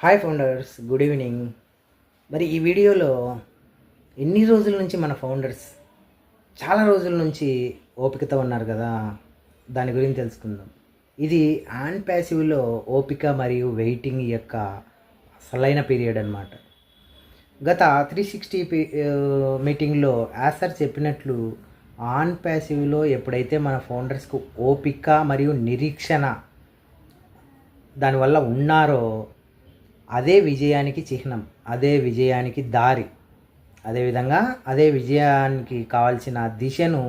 Hi founders good evening మరి ఈ వీడియోలో ఎన్ని రోజుల నుంచి మన ఫౌండర్స్ చాలా రోజుల నుంచి ఓపికతో ఉన్నారు కదా? దాని గురించి తెలుసుకుందాం. ఇది ఆన్ ప్యాసివ్లో ఓపిక మరియు వెయిటింగ్ యొక్క అసలైన పీరియడ్ అనమాట గత త్రీ సిక్స్టీ మీటింగ్లో యాసర్ చెప్పినట్లు ఆన్ ప్యాసివ్లో ఎప్పుడైతే మన ఫౌండర్స్కు ఓపిక మరియు నిరీక్షణ దానివల్ల ఉన్నారో అదే విజయానికి చిహ్నం అదే విజయానికి దారి. అదేవిధంగా అదే విజయానికి కావాల్సిన దిశను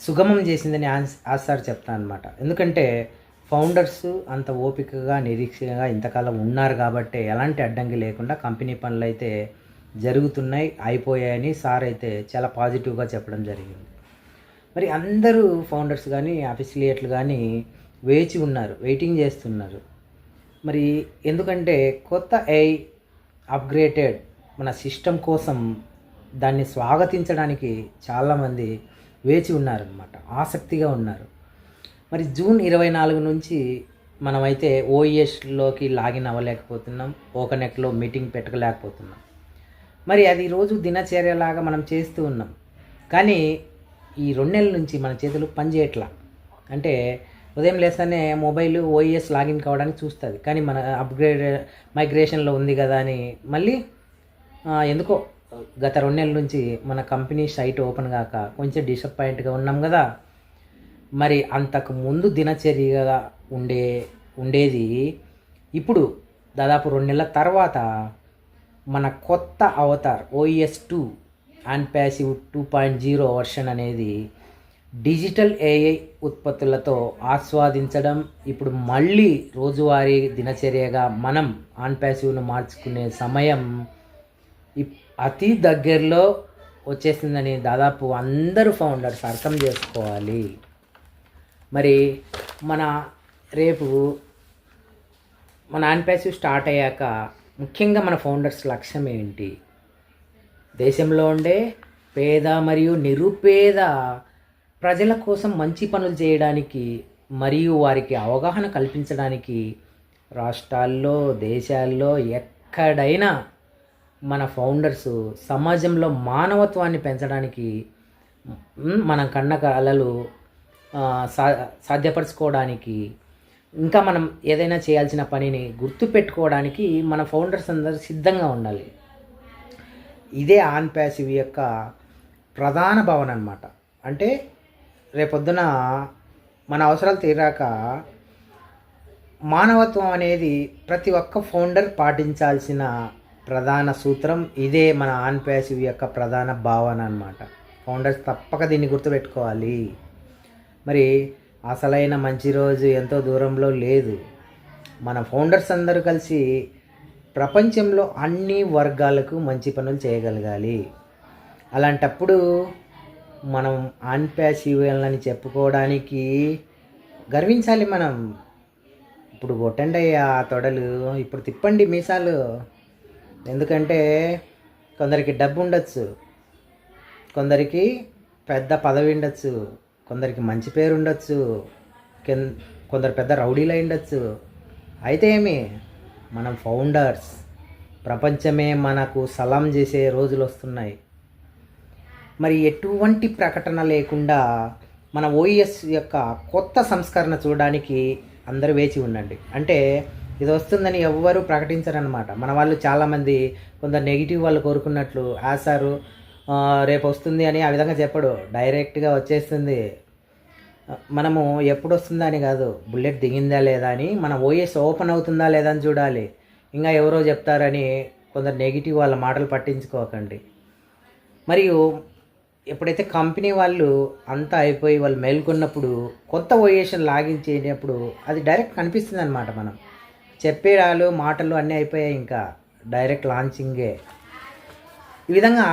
సుగమం చేసిందని ఆన్స్ ఆసార్ చెప్తాను అనమాట ఎందుకంటే ఫౌండర్స్ అంత ఓపికగా నిరీక్షగా ఇంతకాలం ఉన్నారు కాబట్టి ఎలాంటి అడ్డంకి లేకుండా కంపెనీ పనులు అయితే జరుగుతున్నాయి అయిపోయాయని సార్ అయితే చాలా పాజిటివ్గా చెప్పడం జరిగింది. మరి అందరూ ఫౌండర్స్ కానీ అఫిసిలియేట్లు కానీ వేచి ఉన్నారు వెయిటింగ్ చేస్తున్నారు. మరి ఎందుకంటే కొత్త ఐ అప్గ్రేటెడ్ మన సిస్టమ్ కోసం దాన్ని స్వాగతించడానికి చాలామంది వేచి ఉన్నారనమాట ఆసక్తిగా ఉన్నారు. మరి జూన్ ఇరవై నాలుగు నుంచి మనమైతే ఓఈఎస్లోకి లాగిన్ అవ్వలేకపోతున్నాం. ఓకనెక్లో మీటింగ్ పెట్టలేకపోతున్నాం. మరి అది రోజు దినచర్యలాగా మనం చేస్తూ ఉన్నాం. కానీ ఈ రెండు నెలల నుంచి మన చేతులు పనిచేయట్లా. అంటే ఉదయం లేస్తేనే మొబైల్ ఓఎస్ లాగిన్ కావడానికి చూస్తుంది. కానీ మన అప్గ్రేడ్ మైగ్రేషన్లో ఉంది కదా అని మళ్ళీ ఎందుకో గత రెండు నెలల నుంచి మన కంపెనీ సైట్ ఓపెన్ కాక కొంచెం డిసప్పాయింట్గా ఉన్నాం కదా. మరి అంతకు ముందు దినచర్యగా ఉండే ఉండేది ఇప్పుడు దాదాపు రెండు నెలల తర్వాత మన కొత్త Avatar OES two and passive two point zero version అనేది డిజిటల్ ఏఐ ఉత్పత్తులతో ఆస్వాదించడం ఇప్పుడు మళ్ళీ రోజువారీ దినచర్యగా మనం ఆన్ ప్యాసివ్ను మార్చుకునే సమయం అతి దగ్గరలో వచ్చేసిందని దాదాపు అందరూ ఫౌండర్స్ అర్థం చేసుకోవాలి. మరి మన రేపు మన ఆన్ ప్యాసివ్ స్టార్ట్ అయ్యాక ముఖ్యంగా మన ఫౌండర్స్ లక్ష్యం ఏంటి? దేశంలో ఉండే పేద మరియు నిరుపేద ప్రజల కోసం మంచి పనులు చేయడానికి మరియు వారికి అవగాహన కల్పించడానికి రాష్ట్రాల్లో దేశాల్లో ఎక్కడైనా మన ఫౌండర్స్ సమాజంలో మానవత్వాన్ని పెంచడానికి మనం కన్న కళలు సా సాధ్యపరచుకోవడానికి ఇంకా మనం ఏదైనా చేయాల్సిన పనిని గుర్తుపెట్టుకోవడానికి మన ఫౌండర్స్ అందరూ సిద్ధంగా ఉండాలి. ఇదే ఆన్ ప్యాసివ్ యొక్క ప్రధాన భావన అనమాట అంటే రేపొద్దున మన అవసరాలు తీరాక మానవత్వం అనేది ప్రతి ఒక్క ఫౌండర్ పాటించాల్సిన ప్రధాన సూత్రం ఇదే మన ఆన్ ప్యాసివ్ యొక్క ప్రధాన భావన అన్నమాట. ఫౌండర్స్ తప్పక దీన్ని గుర్తుపెట్టుకోవాలి. మరి అసలైన మంచి రోజు ఎంతో దూరంలో లేదు. మన ఫౌండర్స్ అందరూ కలిసి ప్రపంచంలో అన్ని వర్గాలకు మంచి పనులు చేయగలగాలి. అలాంటప్పుడు మనం అన్పాసివ్లని చెప్పుకోవడానికి గర్వించాలి మనం. ఇప్పుడు కొట్టండి ఆ తొడలు ఇప్పుడు తిప్పండి మీసాలు. ఎందుకంటే కొందరికి డబ్బు ఉండొచ్చు కొందరికి పెద్ద పదవి ఉండొచ్చు కొందరికి మంచి పేరు ఉండొచ్చు కొందరు పెద్ద రౌడీలు అయి ఉండొచ్చు. అయితే ఏమి? మనం ఫౌండర్స్. ప్రపంచమే మనకు సలాం చేసే రోజులు వస్తున్నాయి మరి ఎటువంటి ప్రకటన లేకుండా మన ఓఈఎస్ యొక్క కొత్త సంస్కరణ చూడడానికి అందరూ వేచి ఉండండి. అంటే ఇది వస్తుందని ఎవ్వరూ ప్రకటించరనమాట మన వాళ్ళు చాలామంది కొందరు నెగిటివ్ వాళ్ళు కోరుకున్నట్లు ఆశారు రేపు వస్తుంది అని ఆ విధంగా చెప్పడు. డైరెక్ట్గా వచ్చేస్తుంది. మనము ఎప్పుడు వస్తుందా అని కాదు బుల్లెట్ దిగిందా లేదా అని మన ఓఎస్ ఓపెన్ అవుతుందా లేదా అని చూడాలి. ఇంకా ఎవరో చెప్తారని కొందరు నెగిటివ్ వాళ్ళ మాటలు పట్టించుకోకండి. మరియు ఎప్పుడైతే కంపెనీ వాళ్ళు అంతా అయిపోయి వాళ్ళు మేల్కొన్నప్పుడు కొత్త ఓయేషన్ లాగిన్ చేయనప్పుడు అది డైరెక్ట్ కనిపిస్తుంది అనమాట మనం. చెప్పేడాలు మాటలు అన్నీ అయిపోయాయి ఇంకా డైరెక్ట్ లాంచింగే. ఈ విధంగా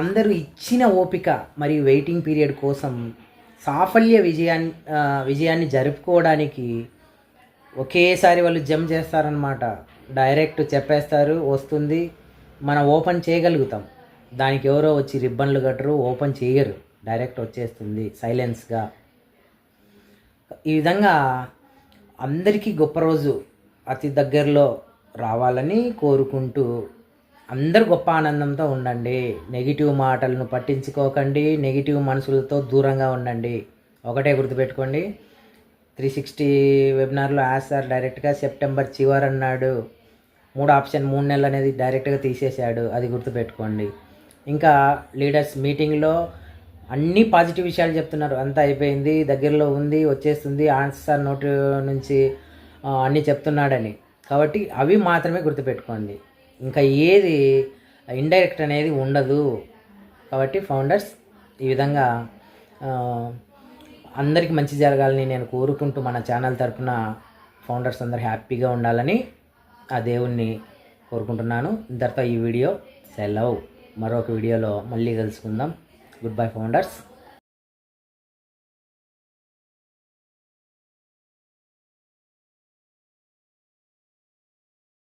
అందరూ ఇచ్చిన ఓపిక మరియు వెయిటింగ్ పీరియడ్ కోసం సాఫల్య విజయాన్ని విజయాన్ని జరుపుకోవడానికి ఒకేసారి వాళ్ళు జంప్ చేస్తారనమాట డైరెక్ట్ చెప్పేస్తారు వస్తుంది మనం ఓపెన్ చేయగలుగుతాం. దానికి ఎవరో వచ్చి రిబ్బన్లు కట్టరు ఓపెన్ చేయరు డైరెక్ట్ వచ్చేస్తుంది సైలెన్స్గా ఈ విధంగా అందరికీ గొప్ప రోజు అతి దగ్గరలో రావాలని కోరుకుంటూ అందరు గొప్ప ఆనందంతో ఉండండి. నెగిటివ్ మాటలను పట్టించుకోకండి. నెగిటివ్ మనసులతో దూరంగా ఉండండి. ఒకటే గుర్తుపెట్టుకోండి. త్రీ సిక్స్టీ వెబినార్లో యాజ్ సార్ డైరెక్ట్గా సెప్టెంబర్ చివరి అన్నాడు మూడు ఆప్షన్ మూడు నెలలు అనేది డైరెక్ట్గా తీసేశాడు. అది గుర్తుపెట్టుకోండి. ఇంకా లీడర్స్ మీటింగ్లో అన్ని పాజిటివ్ విషయాలు చెప్తున్నారు. అంతా అయిపోయింది దగ్గరలో ఉంది వచ్చేస్తుంది ఆన్సర్ నోటు నుంచి అన్నీ చెప్తున్నాడని. కాబట్టి అవి మాత్రమే గుర్తుపెట్టుకోండి. ఇంకా ఏది ఇండైరెక్ట్ అనేది ఉండదు. కాబట్టి ఫౌండర్స్ ఈ విధంగా అందరికీ మంచి జరగాలని నేను కోరుకుంటూ మన ఛానల్ తరపున ఫౌండర్స్ అందరు హ్యాపీగా ఉండాలని ఆ దేవుణ్ణి కోరుకుంటున్నాను. ఇంతటితో ఈ వీడియో సెలవు. మరొక వీడియోలో మళ్ళీ కలుసుకుందాం. Good bye founders